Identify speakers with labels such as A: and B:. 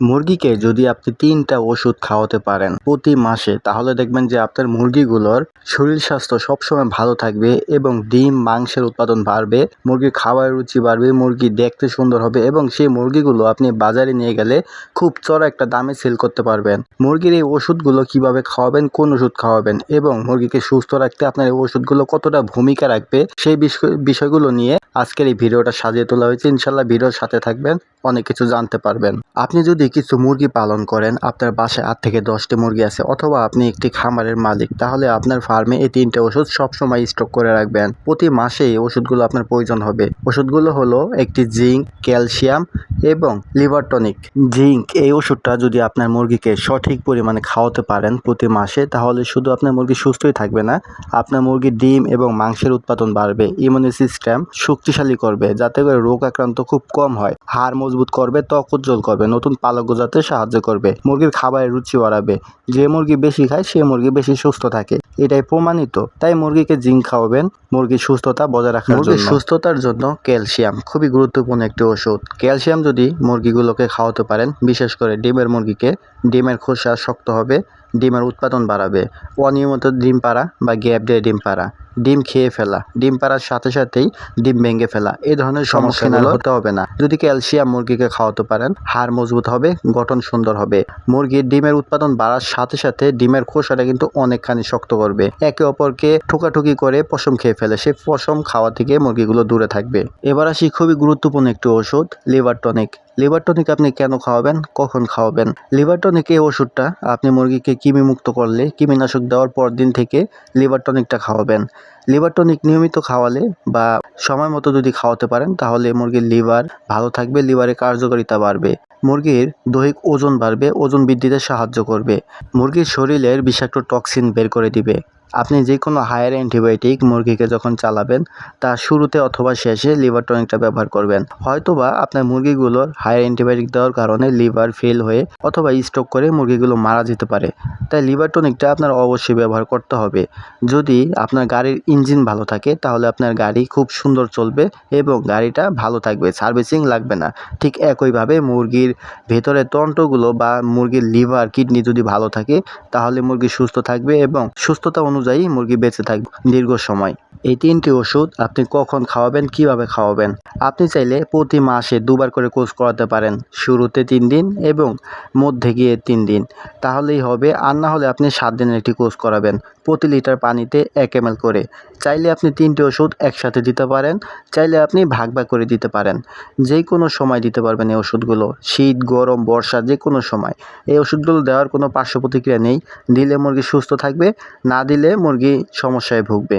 A: মুরগিকে যদি আপনি তিনটা ওষুধ খাওয়াতে পারেন প্রতি মাসে, তাহলে দেখবেন যে আপনার মুরগিগুলোর শরীর স্বাস্থ্য সবসময় ভালো থাকবে এবং ডিম, মাংসের উৎপাদন বাড়বে, মুরগির খাওয়ার রুচি বাড়বে, মুরগি দেখতে সুন্দর হবে এবং সেই মুরগিগুলো আপনি বাজারে নিয়ে গেলে খুব চড়া একটা দামে সেল করতে পারবেন। মুরগির এই ওষুধগুলো কীভাবে খাওয়াবেন, কোন ওষুধ খাওয়াবেন এবং মুরগিকে সুস্থ রাখতে আপনার এই ওষুধগুলো কতটা ভূমিকা রাখবে, সেই বিষয়, বিষয়গুলো নিয়ে আজকের এই ভিডিওটা সাজিয়ে তোলা হয়েছে। ইনশাল্লাহ ভিডিওর সাথে থাকবেন, অনেক কিছু জানতে পারবেন। আপনি যদি কিছু মুরগি পালন করেন, আপনার বাসায় আট থেকে দশটি মুরগি আছে অথবা আপনি একটি খামারের মালিক, তাহলে আপনার ফার্মে এই তিনটে ওষুধ সবসময় স্টক করে রাখবেন। প্রতি মাসে এই ওষুধগুলো আপনার প্রয়োজন হবে। ওষুধগুলো হলো একটি জিঙ্ক, ক্যালসিয়াম এবং লিভার টনিক। জিঙ্ক, এই ওষুধটা যদি আপনার মুরগিকে সঠিক পরিমাণে খাওয়াতে পারেন প্রতি মাসে, তাহলে শুধু আপনার মুরগি সুস্থই থাকবে না, আপনার মুরগির ডিম এবং মাংসের উৎপাদন বাড়বে। ইমিউনি সিস্টেম শক্তিশালী করবে, যাতে করে রোগ আক্রান্ত খুব কম হয়। হাড় মজবুত করবে, ত্বক উজ্জ্বল করবে, নতুন পালক গোজাতে সাহায্য করবে। মুরগির খাবারের রুচি বাড়াবে। যে মুরগি বেশি খায়, সে মুরগি বেশি সুস্থ থাকে। এটাই প্রমাণিত। তাই মুরগিকে জিঙ্ক খাওয়াবেন। মুরগির সুস্থতা বজায় রাখার মুরগির সুস্থতার জন্য ক্যালসিয়াম খুবই গুরুত্বপূর্ণ একটি ওষুধ। ক্যালসিয়াম যদি মুরগিগুলোকে খাওয়াতে পারেন বিশেষ করে ডিমের মুরগিকে ডিমের খোসা শক্ত হবে ডিমের উৎপাদন বাড়াবে। অনিয়মিত ডিম পাড়া বা গ্যাপ দিয়ে ডিম পাড়া। ডিম খেয়ে ফেলা। ডিম পাড়ার সাথে সাথেই ডিম ভেঙে ফেলা। এই ধরনের সমস্যা হতে হবে না। যদি ক্যালসিয়াম মুরগিকে খাওয়াতে পারেন হাড় মজবুত হবে গঠন সুন্দর হবে। মুরগির ডিমের উৎপাদন বাড়ার সাথে সাথে ডিমের খোসাটা কিন্তু অনেকখানি শক্ত করবে। একে অপরকে ঠোকাঠুকি করে পশম খেয়ে ফেলে। সে পশম খাওয়া থেকে মুরগিগুলো দূরে থাকবে। এবার আসি খুবই গুরুত্বপূর্ণ একটি ওষুধ লিভার টনিক। লিভার টনিক আপনি কেন খাওয়াবেন? কখন খাওয়াবেন? লিভার টনিক এই ওষুধটা আপনি মুরগিকে কৃমি মুক্ত করলে, কৃমিনাশক দেওয়ার পর দিন থেকে লিভার টনিকটা খাওয়াবেন। লিভার টনিক নিয়মিত খাওয়ালে বা সময় মতো যদি খাওয়াতে পারেন, তাহলে মুরগির লিভার ভালো থাকবে লিভারের কার্যকারিতা বাড়বে। মুরগির দৈহিক ওজন বাড়বে, ওজন বৃদ্ধিতে সাহায্য করবে। মুরগির শরীরের বিষাক্ত টক্সিন বের করে দিবে। আপনি যে কোনো হায়ার অ্যান্টিবায়োটিক মুরগিকে যখন চালাবেন, তা শুরুতে অথবা শেষে লিভার টনিকটা ব্যবহার করবেন। হয়তোবা আপনার মুরগিগুলোর হায়ার অ্যান্টিবায়োটিক দেওয়ার কারণে লিভার ফেল হয়ে অথবা স্ট্রোক করে মুরগিগুলো মারা যেতে পারে। তাই লিভার টনিকটা আপনার অবশ্যই ব্যবহার করতে হবে। যদি আপনার গাড়ির ইঞ্জিন ভালো থাকে, তাহলে আপনার গাড়ি খুব সুন্দর চলবে এবং গাড়িটা ভালো থাকবে সার্ভিসিং লাগবে না। ঠিক একইভাবে মুরগির ভেতরে তন্ত্রগুলো বা মুরগির লিভার কিডনি যদি ভালো থাকে, তাহলে মুরগি সুস্থ থাকবে এবং সুস্থতা অনুযায়ী মুরগি বেঁচে থাকবে দীর্ঘ সময়। এই তিনটি ওষুধ আপনি কখন খাওয়াবেন, কীভাবে খাওয়াবেন? আপনি চাইলে প্রতি মাসে দুবার করে কোর্স করাতে পারেন। শুরুতে তিন দিন এবং মধ্যে গিয়ে তিন দিন। তাহলেই হবে, আর না হলে আপনি সাত দিনের একটি কোর্স করাবেন প্রতি লিটার পানিতে এক এম করে। চাইলে আপনি তিনটি ওষুধ একসাথে দিতে পারেন, চাইলে আপনি ভাগ ভাগ করে দিতে পারেন। যে কোনো সময় দিতে পারবেন এই ওষুধগুলো। শীত, গরম, বর্ষা যে কোনো সময়। এই ওষুধগুলো দেওয়ার কোনো পার্শ্ব প্রতিক্রিয়া নেই। দিলে মুরগি সুস্থ থাকবে, না দিলে মুরগি সমস্যায় ভুগবে।